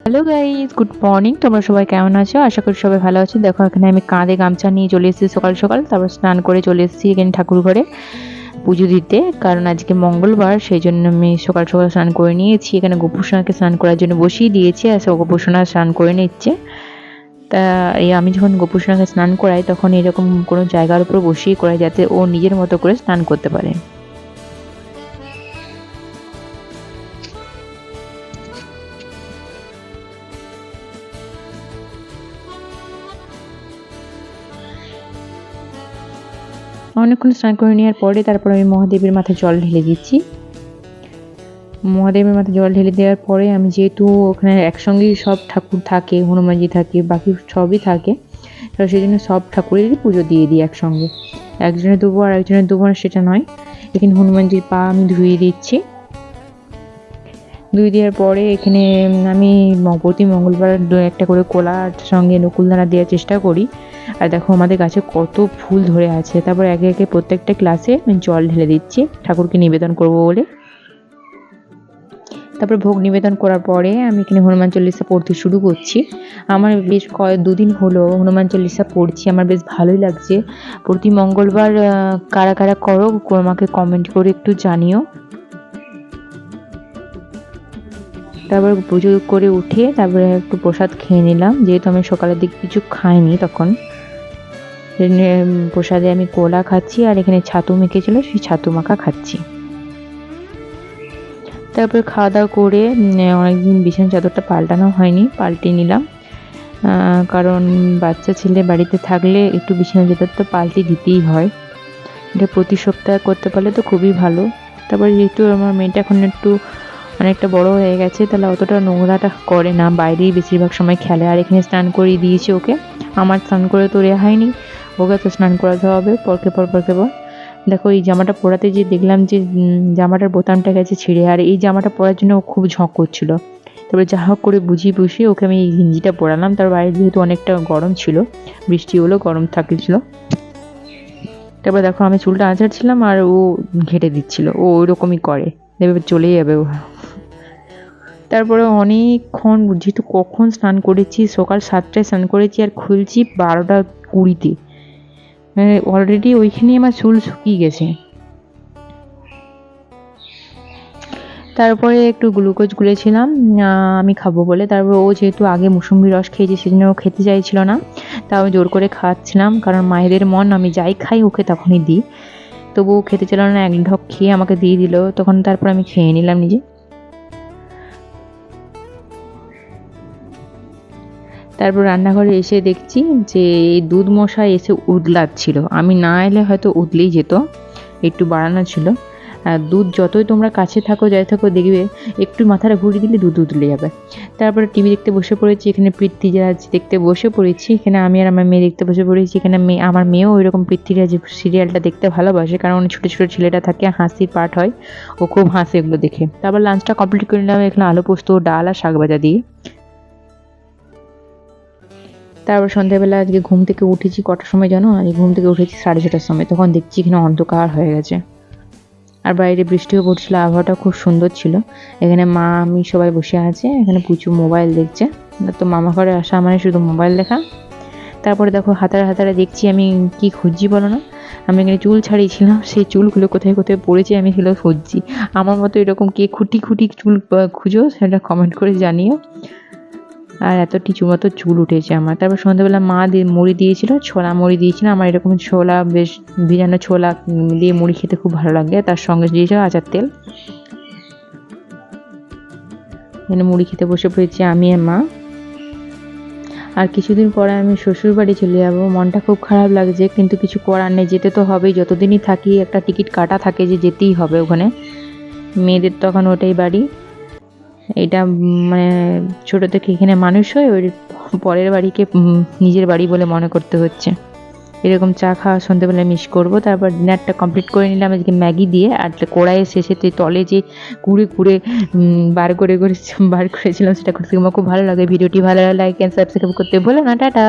Hello guys good morning তোমরা সবাই কেমন আছো? আশা করি সবাই ভালো আছো। দেখো, এখানে আমি কাঁধে গামছা নিয়ে চলে এসেছি সকাল সকাল। তারপর স্নান করে চলে এসেছি এখানে ঠাকুর ঘরে পুজো দিতে। কারণ আজকে মঙ্গলবার সেই জন্য আমি সকাল সকাল স্নান করে নিয়েছি। এখানে গোপুসোনাকে স্নান করার জন্য বসিয়ে দিয়েছি আর সে গোপুসোনা স্নান করে নিচ্ছে। তা, এই আমি যখন গোপুসোনাকে স্নান করাই, তখন এরকম কোনো জায়গার উপর বসিয়ে করাই যাতে ও নিজের মতো করে স্নান করতে পারে। অনেকক্ষণ স্নান করে নেওয়ার পরে তারপর আমি মহাদেবের মাথায় জল ঢেলে দিচ্ছি। মহাদেবের মাথায় জল ঢেলে দেওয়ার পরে আমি যেহেতু ওখানে একসঙ্গেই সব ঠাকুর থাকে, হনুমানজি থাকে, বাকি সবই থাকে, তো সেই জন্য সব ঠাকুরেরই পুজো দিয়ে দিই একসঙ্গে। একজনের দেবো আর একজনের দেবো সেটা নয়। এখানে হনুমানজির পা আমি ধুয়ে দিচ্ছি। ধুয়ে দেওয়ার পরে এখানে আমি প্রতি মঙ্গলবার দু একটা করে কোলার সঙ্গে নকুলদানা দেওয়ার চেষ্টা করি। আর দেখো আমাদের গাছে কত ফুল ধরে আছে। তারপর একে একে প্রত্যেকটা ক্লাসে জল ঢেলে দিচ্ছি। ঠাকুরকে নিবেদন করব বলে। তারপর ভোগ নিবেদন করার পরে আমি এখানে হনুমান চল্লিশা পড়তে শুরু করছি। আমার বেশ কয়েক দুদিন হলো হনুমান চল্লিশা পড়ছি। আমার বেশ ভালোই লাগছে। প্রতি মঙ্গলবার কারা কারা করো আমাকে কমেন্ট করে একটু জানিও। তারপর পুজো করে উঠে তারপরে একটু প্রসাদ খেয়ে নিলাম। যেহেতু আমি সকালের দিক কিছু খাইনি তখন। প্রসাদে আমি কোলা খাচ্ছি আর এখানে ছাতু মেখেছিল, সেই ছাতু মাখা খাচ্ছি। তারপর খাওয়া দাওয়া করে অনেকদিন বিছানা চাদরটা পাল্টানো হয়নি পাল্টে নিলাম। কারণ বাচ্চা ছেলে বাড়িতে থাকলে একটু বিছানা চাদর তো পাল্টে দিতেই হয়। এটা প্রতি সপ্তাহে করতে পারলে তো খুবই ভালো। তারপরে যেহেতু আমার মেয়েটা এখন একটু অনেকটা বড় হয়ে গেছে, তাহলে অতটা নোংরাটা করে না। বাইরেই বেশিরভাগ সময় খেলে, আর এখানে স্নান করিয়ে দিয়েছি ওকে। আমার স্নান করে তো নেই ওকে তো স্নান করাতে হবে, পরকে পর পরকে পর। দেখো, এই জামাটা পরাতে যে দেখলাম যে জামাটার বোতামটা গেছে ছিঁড়ে, আর এই জামাটা পরার জন্য ও খুব ঝঁক করছিল। তারপরে যা হোক করে বুঝিয়ে বুঝিয়ে ওকে আমি এই গিঞ্জিটা পরালাম। তার বাইরে যেহেতু অনেকটা গরম ছিল, বৃষ্টি হলো গরম থাকছিল। তারপর দেখো, আমি চুলটা আঁচাড়ছিলাম আর ও ঘেটে দিচ্ছিল। ও ওইরকমই করে, এবার চলেই যাবে ও। তারপরে অনেকক্ষণ যেহেতু কখন স্নান করেছি, সকাল সাতটায় স্নান করেছি আর খুলছি বারোটা কুড়িতে। অলরেডি ওইখানেই আমার চুল শুকিয়ে গেছে। তারপরে একটু গ্লুকোজ গুলেছিলাম আমি খাব বলে। তারপর ও যেহেতু আগে মুসম্বি রস খেয়েছে, সেজন্য ও খেতে চাইছিল না। তাও জোর করে খাওয়াচ্ছিলাম কারণ মায়েদের মন, আমি যাই খাই ওকে তখনই দিই। তবু খেতে চাইল না, এক ঢক খেয়ে আমাকে দিয়ে দিল। তখন তারপর আমি খেয়ে নিলাম নিজে। তারপর রান্নাঘরে এসে দেখছি যে দুধ মশাই এসে উদলাচ্ছিল। আমি না এলে হয়তো উদলেই যেত, একটু বাড়ানো ছিল। আর দুধ যতই তোমরা কাছে থাকো, যাই থাকো, দেখবে একটু মাথাটা ঘুরিয়ে দিলে দুধ উতলে যাবে। তারপরে টিভি দেখতে বসে পড়েছি, এখানে পৃথ্বীরাজ দেখতে বসে পড়েছি। এখানে আমি আর আমার মেয়ে দেখতে বসে পড়েছি। এখানে মেয়ে আমার মেয়েও ওইরকম পৃথ্বীরাজ সিরিয়ালটা দেখতে ভালোবাসে, কারণ ছোটো ছোটো ছেলেটা থাকে, হাসির পাঠ হয়। ও খুব হাসে এগুলো দেখে। তারপর লাঞ্চটা কমপ্লিট করে নিলাম। এখানে আলু পোস্ত, ডাল আর শাক ভাজা দিয়ে। তারপর সন্ধ্যাবেলা আজকে ঘুম থেকে উঠেছি, কটার সময় জানো? আজকে ঘুম থেকে উঠেছি সাড়ে ছটার সময়। তখন দেখছি এখানে অন্ধকার হয়ে গেছে। আর বাইরে বৃষ্টিও পড়ছিল, আবহাওয়াটা খুব সুন্দর ছিল। এখানে মা, আমি সবাই বসে আছে, এখানে প্রচুর মোবাইল দেখছে। তো মামা ঘরে আসা মানে শুধু মোবাইল দেখা। তারপরে দেখো হাতারে হাতারে দেখছি আমি কি খুঁজছি বলো না? আমি এখানে চুল ছাড়িয়েছিলাম, সেই চুলগুলো কোথায় কোথায় পড়েছে আমি সেগুলো খুঁজছি। আমার মতো এরকম কে খুঁটি খুঁটি চুল খুঁজো সেটা কমেন্ট করে জানিও। আর এত টিচু মতো চুল উঠেছে আমার। তারপর সন্ধ্যাবেলা মা মুড়ি দিয়েছিল, ছোলা মুড়ি দিয়েছিল, আমার এরকম ছোলা বেশ ভিজানো ছোলা দিয়ে মুড়ি খেতে খুব ভালো লাগে। তার সঙ্গে দিয়েছিল আচার তেল। এখানে মুড়ি খেতে বসে পড়েছি আমি আর মা। আর কিছুদিন পরে আমি শ্বশুর বাড়ি চলে যাব। মনটা খুব খারাপ লাগছে, কিন্তু কিছু করার নেই। যেতে তো হবেই, যতদিনই থাকি, একটা টিকিট কাটা থাকে যে যেতেই হবে ওখানে। মেয়েদের তখন ওটাই বাড়ি। এটা মানে ছোটো থেকে এখানে মানুষ হয়, ওই পরের বাড়িকে নিজের বাড়ি বলে মনে করতে হচ্ছে। এরকম চা খাওয়া সন্ধ্যেবেলায় মিস করব। তারপর ডিনারটা কমপ্লিট করে নিলাম আজকে ম্যাগি দিয়ে। আর কড়াইয়ের শেষেতে তলে যে কুড়ে কুড়ে বার করে করে বার করেছিলাম, সেটা করতে আমার খুব ভালো লাগে। ভিডিওটি ভালো লাগে সাবস্ক্রাইব করতে ভুলো না। টাটা!